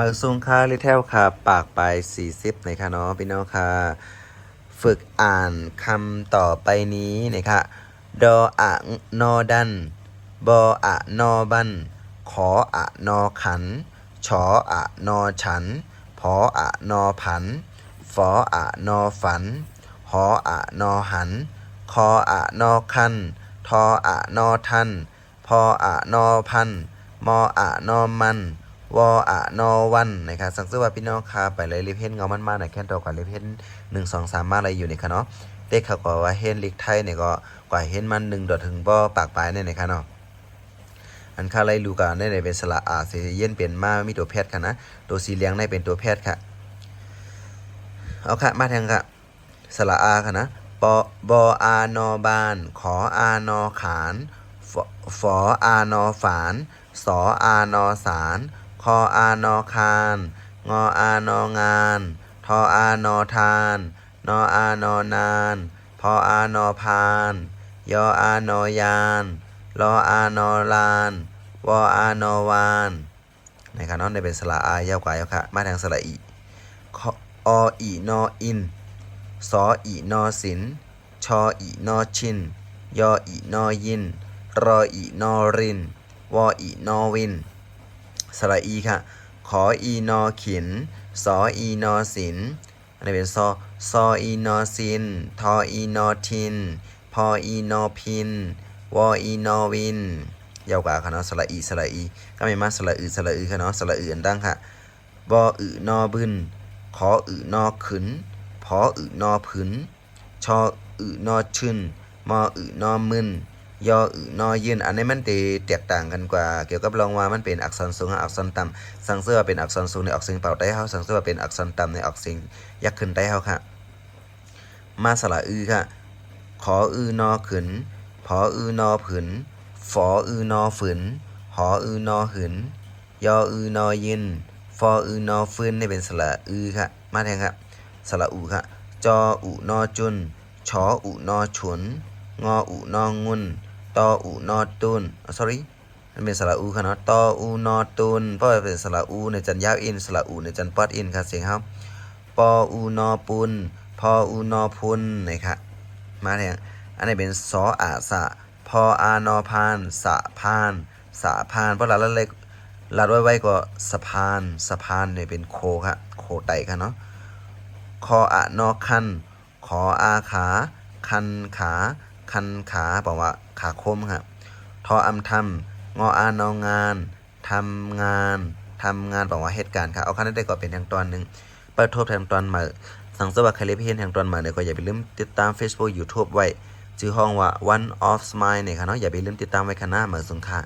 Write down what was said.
มาซุงค่าลิเทลค่ะ ปากไป 40นะคะเนาะพี่น้องค่ะ ฝึกอ่านคำต่อไปนี้นะคะดออะนอดัน บออะนอบัน ขออะนอขัน ชออะนอฉัน พออะนอผันฟออะนอฝัน หออะนอหัน คออะนอคัน ทออะนอทัน พออะนอพัน มออะนอมัน วออะนอวันนะครับสังสือว่าพี่น้องค่ะไปเลยรีบเห็นเงามันมาหน่อยแค่ตัวก่อนรีบเห็นหนึ่งสองสามมาอะไรอยู่นี่ค่ะเนาะเด็กเขาก็ว่าเห็นลิกไทยเนี่ยก็กว่าเห็นมันหนึ่งดอถึงบ่ปากปลายเนี่ยนะคะเนาะอันค่าไล่ลูกันได้ในเป็นสระอาเสีเย็นเปลี่ยนมามีตัวแพทย์ค่ะนะตัวสีเหลืองในเป็นตัวแพทย์ค่ะเอาค่ะมาแทงค่ะสระอาค่ะนะปบอานอบาน ขออานอขานฝฝออานอฝานสออานอสาร ออานอคาน งออานองาน ทออานอทาน นออานอนาน พออานอพาน ยออานอยานรออานอลาน วออานอวานนะครับน้องในเป็นสระอายาวกว่ายาวค่ะมาทางสระอีอออีนออินสออีนอสิน ชออีนอชิน ยออีนอยิน รออีนอริน วออีนอวิน สระอีค่ะ ขออีนอขินสออีนอสินอันนี้เป็นซอซออีนอสิน ทออีนอทิน พออีนอพิน วออีนอวินยาวกว่าค่ะเนาะสระอีสระอี ก็ไม่มาสระอือสระอือค่ะเนาะสระอืออันดังค่ะบออือนอบึนขออือนอขึนพออือนอผืนชออือนอชึนมออือนอมึน ยออือนอยืนอันนี้มันตีแตกต่างกันกว่า เกี่ยวกับรองว่ามันเป็นอักษรสูงอักษรต่ำสังเสื้อเป็นอักษรสูงในออกเสียงเป่าใต้เฮาสังเสื้อเป็นอักษรต่ำในออกเสียงยักขึ้นใต้เฮาค่ะมาสระอือค่ะ ขออือนอขึ้นพออือนอผืนฝออือนอฝืนหออือนอหืนยออือนอยินฟออือนอฟื้นนี่เป็นสระอือค่ะมาแทนครับสระอูค่ะจออุนอจุนชออุนอฉุนงออุนองุน ตออุนอตุน sorry มันเป็นสระอูค่ะเนาะตออูนอตุนเพราะว่าเป็นสระอูในจันยาวอินสระอูในจันปอดอินค่ะเสียงครับปออูนอปุนพออูนอพุนนะครับมาแทนอันนี้เป็นสออาสะพออานอพานสะพานสะพานเพราะหลัดละเล็กหลัดไว้ไว้ก็สะพานสะพานเนี่ยเป็นโคค่ะโคไตค่ะเนาะคออะนอคันขออาขา คันขา คันขาบอกว่าขาคมครับทออำทำงออานองานทำงานทำงานบอกว่าเหตุการณ์ครับเอาคันได้ก็เป็นทางตอนหนึ่งเปิดทบทางตอนมาสังสวัสดิ์ใครเล่นเฮียนทางตอนมาเนี่ยก็อย่าไปลืมติดตาม Facebook YouTube ไว้ชื่อห้องว่า one of smile เนี่ยค่ะเนาะอย่าไปลืมติดตามไว้ค่ะหน้าเหมือนสงค่ะ